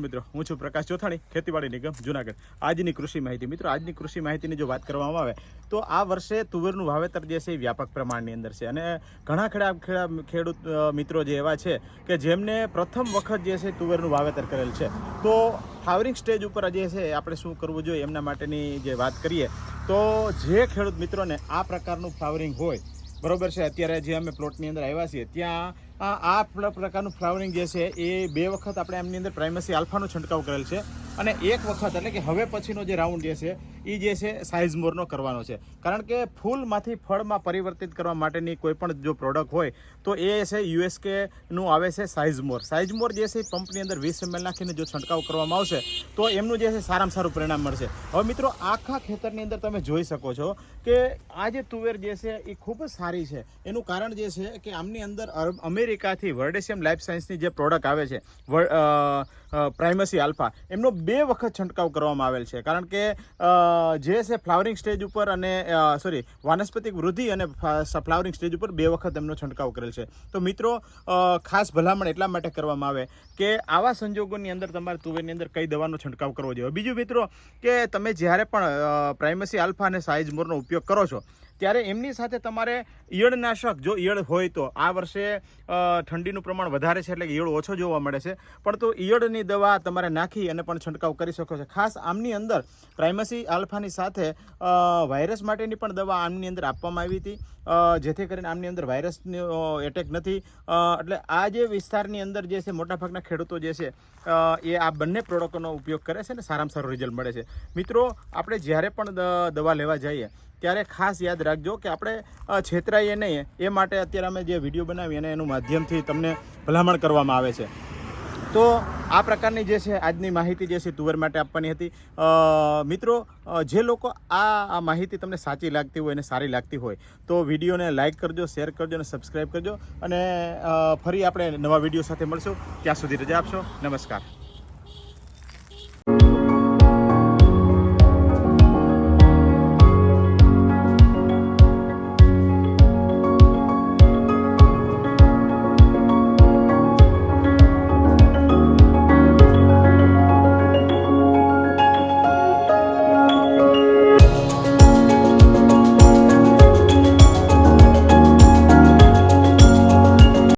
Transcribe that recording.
મિત્રો, હું છું પ્રકાશ ચોથાણી, ખેતીવાડી નિગમ, જુનાગઢ. આજની કૃષિ માહિતી. મિત્રો, આજની કૃષિ માહિતીની જો વાત કરવામાં આવે, તો આ વર્ષે તુવેરનું વાવેતર જે છે એ વ્યાપક પ્રમાણની અંદર છે. અને ઘણા ખેડા ખેડા, ખેડૂત મિત્રો જે એવા છે કે જેમને પ્રથમ વખત જે છે તુવેરનું વાવેતર કરેલ છે. તો ફ્લાવરિંગ સ્ટેજ ઉપર જે છે આપણે શું કરવું જોઈએ એમના માટેની જે વાત કરીએ, તો જે ખેડૂત મિત્રોને આ પ્રકારનું ફ્લાવરિંગ હોય, બરોબર છે, અત્યારે જે અમે પ્લોટની અંદર આવ્યા છીએ, ત્યાં આ પ્રકારનું ફ્લાવરિંગ જે છે, એ બે વખત આપણે એમની અંદર પ્રાઇમસી આલ્ફાનો છંટકાવ કરેલ છે અને એક વખત એટલે કે હવે પછીનો જે રાઉન્ડ જે છે એ જે છે સાઇઝ મોરનો કરવાનો છે. કારણ કે ફૂલમાંથી ફળમાં પરિવર્તિત કરવા માટેની કોઈ પણ જો પ્રોડક્ટ હોય, તો એ છે યુએસકેનું આવે છે સાઇઝ મોર. સાઇઝ મોર જે છે એ પંપની અંદર વીસ એમએલ નાખીને જો છંટકાવ કરવામાં આવશે, તો એમનું જે છે સારામાં સારું પરિણામ મળશે. હવે મિત્રો, આખા ખેતરની અંદર તમે જોઈ શકો છો કે આ જે તુવેર જે છે એ ખૂબ જ સારી છે. એનું કારણ જે છે કે આમની અંદર અર- અમેરિકાથી વર્ડેશિયમ લાઈફ સાયન્સની જે પ્રોડક્ટ આવે છે પ્રાઇમસી આલ્ફા, એમનો બે વખત છંટકાવ કરવામાં આવેલ છે. કારણ કે જે છે ફ્લાવરિંગ સ્ટેજ ઉપર અને સોરી, વાનસ્પતિક વૃદ્ધિ અને ફ્લાવરિંગ સ્ટેજ ઉપર બે વખત એમનો છંટકાવ કરેલ છે. તો મિત્રો ખાસ ભલામણ એટલા માટે કરવામાં આવે કે આવા સંજોગોની અંદર તમારે તુવેરની અંદર કઈ દવાનો છંટકાવ કરવો જોઈએ. બીજું મિત્રો, કે તમે જ્યારે પણ પ્રાઇમસી આલ્ફા અને સાઇઝ મોરનો ઉપયોગ કરો છો ત્યારે એમની સાથે તમારે ઈયળનાશક, જો ઈયળ હોય તો, આ વર્ષે ઠંડીનું પ્રમાણ વધારે છે એટલે કે ઈયળ ઓછો જોવા મળે છે. પણ તો ઈયળની દવા તમારે નાખી અને પણ છંટકાવ કરી શકો છો. ખાસ આમની અંદર પ્રાઇમસી આલ્ફાની સાથે વાયરસ માટેની પણ દવા આમની અંદર આપવામાં આવી હતી. જેથી કરીને આમની અંદર વાયરસનો એટેક નથી. એટલે આ જે વિસ્તારની અંદર જે છે મોટાભાગના ખેડૂતો જે છે એ આ બંને પ્રોડક્ટોનો ઉપયોગ કરે છે ને સારામાં સારું રિઝલ્ટ મળે છે. મિત્રો, આપણે જ્યારે પણ દવા લેવા જઈએ ત્યારે ખાસ યાદ રાખજો કે આપણે છેતરાઈએ નહીં. એ માટે અત્યારે અમે જે વીડિયો બનાવી અને એનું માધ્યમથી તમને ભલામણ કરવામાં આવે છે. તો આ પ્રકારની જે છે આજની માહિતી જે છે તુવેર માટે આપવાની હતી. મિત્રો જે લોકો આ માહિતી તમને સાચી લાગતી હોય અને સારી લાગતી હોય, તો વિડીયોને લાઇક કરજો, શેર કરજો અને સબસ્ક્રાઈબ કરજો. અને ફરી આપણે નવા વીડિયો સાથે મળશું. ત્યાં સુધી રજા આપશો. નમસ્કાર.